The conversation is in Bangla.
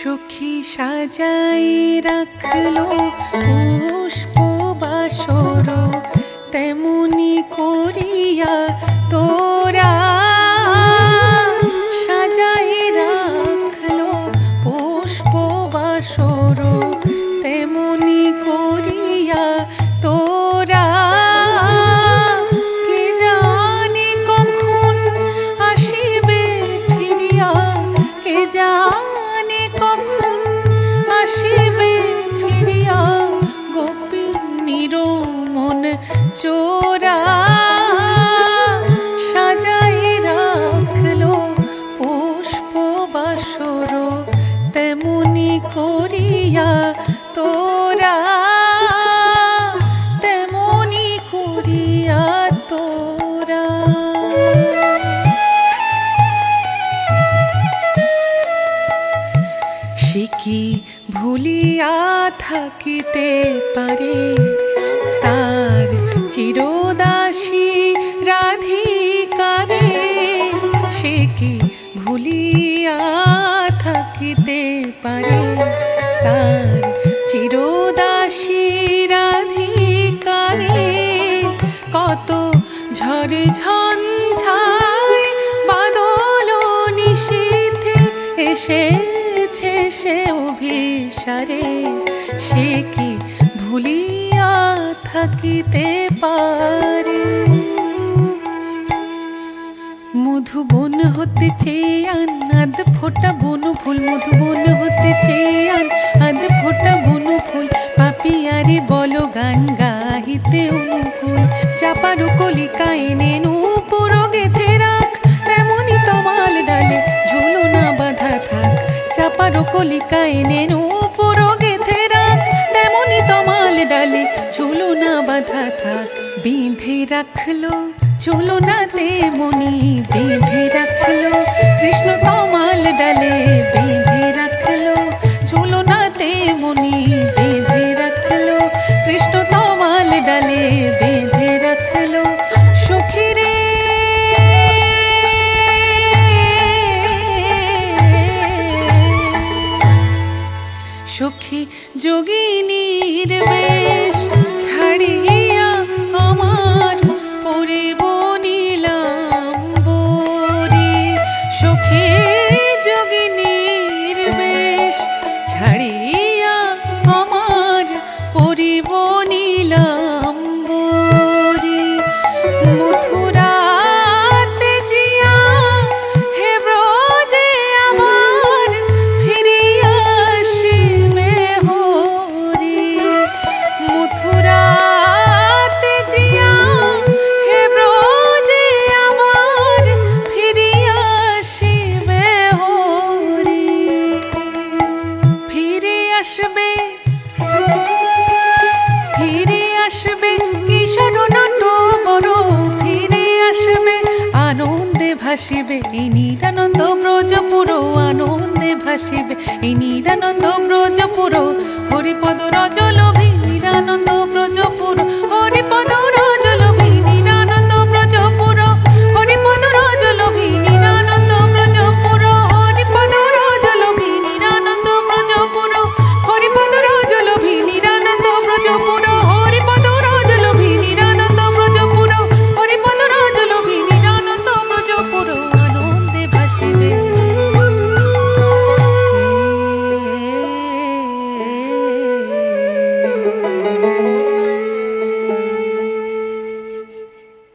সখী সাজাই রাখল পুষ্প বাসর তেমনি করিয়া তোরা সাজাই রাখল পুষ্প বাসর তেমনি করিয়া তোরা কে জানে কখন আসিবে ফিরিয়া, কে জানে চোরা সাজাই রাখল পুষ্প বাসর করিয়া তোরা তেমনি করিয়া তোরা। সে ভুলিয়া থাকিতে পারে? চিরদাসী রাধিকারে, সে কি ভুলিয়া থাকিতে পারে? তার চিরদাসী রাধিকারে কত ঝড় ঝঞ্ঝায় বাদল নিশীথে এসেছে সে অভিসারে, সে কি ভুলিয়া থাকিতে পারে। মধুবন হতে চেয়ান আদ ফোটা বনু ফুল, মধুবন হতে চেয়ান আদ ফোটা বনু ফুল। পাপিয়ারে বলো গান গাহিতে অনুকূল। চাপারু কলিকা এনে নূপুর গেথে রাখ তেমনি তমাল ডালে ঝুলো না বাধা থাক। চাপারু কলিকা এনে নূপুর গেথে রাখ তেমনি তমাল ডালে ঝুলো বাধা থাক, বেঁধে রাখল, চলো না তেমনি বেঁধে রাখল, কৃষ্ণ তমাল ডালে বেঁধে রাখল, চলো না তেমনি বেঁধে রাখল, কৃষ্ণ তমাল ডালে বেঁধে রাখল, সখী রে। সখী যোগিনীর বেশ ভাসিবে এই নিরানন্দ ব্রজ পুরো আনন্দে ভাসিবে এই নিরানন্দ ব্রজপুর